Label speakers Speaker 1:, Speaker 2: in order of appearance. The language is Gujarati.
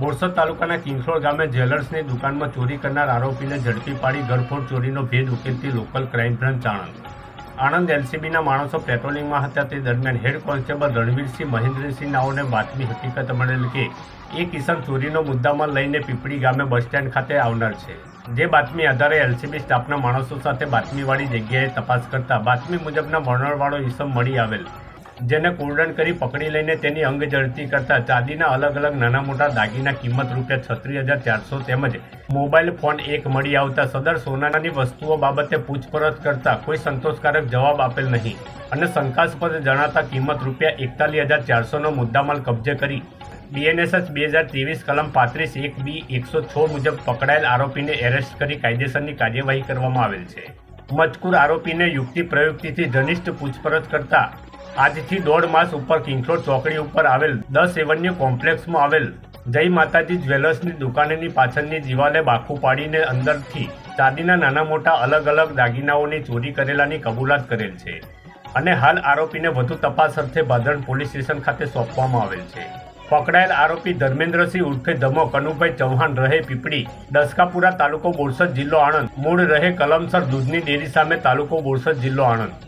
Speaker 1: બોરસદ તાલુકાના કિંગસોળ ગામે જ્વેલર્સની દુકાનમાં ચોરી કરનાર આરોપીને ઝડપી પાડી ઘરફોડ ચોરીનો ભેદ ઉકેલતી local crime branch Anand. Anand એલસીબીના માણસો પેટ્રોલિંગમાં હતા તે દરમિયાન હેડ કોન્સ્ટેબલ રણવીરસિંહ મહેન્દ્રસિંહ નાઓને બાતમી હકીકત મળેલ કે એ કિસમ ચોરીનો મુદ્દામાં લઈને પીપળી ગામે બસ સ્ટેન્ડ ખાતે આવનાર છે. જે બાતમી આધારે એલસીબી સ્ટાફના માણસો સાથે બાતમીવાળી જગ્યાએ તપાસ કરતા બાતમી મુજબના વર્ણનવાળો ઈસમ મળી આવેલ. જેને કોર્ડન કરી પકડી લઈને તેની અંગ જડતી કરતા ચાંદીના અલગ અલગ નાના મોટા દાગીના કિંમત રૂપિયા છત્રીસ હજાર ચારસો તેમજ મોબાઈલ ફોન એક મળી આવતા સદર સોનાની વસ્તુઓ બાબતે પૂછપરછ કરતા કોઈ સંતોષકારક જવાબ આપેલ નહીં. અને શંકાસ્પદ જણાતા કિંમત રૂપિયા એકતાલીસ હજાર ચારસોનો મુદ્દામાલ કબજે કરી બીએનએસએસ બે હજાર ત્રેવીસ કલમ પાંત્રીસ એક બી એકસો છ મુજબ પકડાયેલ આરોપીને એરેસ્ટ કરી કાયદેસરની કાર્યવાહી કરવામાં આવેલ છે. મજકૂર આરોપીને યુક્તિ પ્રયુક્તિથી ઘનિષ્ઠ પૂછપરછ કરતા આજથી દોઢ માસ ઉપર કિંગરોડ ચોકડી ઉપર આવેલ દસ એવન્યુ કોમ્પ્લેક્સમાં આવેલ જય માતાજી જ્વેલર્સની દુકાનની પાછળની દિવાલે બાખું પાડીને અંદરથી ચાંદીના નાના મોટા અલગ અલગ દાગીનાઓની ચોરી કરેલાની કબૂલાત કરેલ છે અને હાલ આરોપીને વધુ તપાસ અર્થે ભાદરણ પોલીસ સ્ટેશન ખાતે સોંપવામાં આવેલ છે. પકડાયેલ આરોપી ધર્મેન્દ્રસિંહ ઉર્ફે ધમો કનુભાઈ ચૌહાણ રહે પીપળી, દસકાપુરા તાલુકો બોરસદ જિલ્લો આણંદ, મૂળ રહે કલમસર દૂધની ડેરી સામે તાલુકો બોરસદ જિલ્લો આણંદ.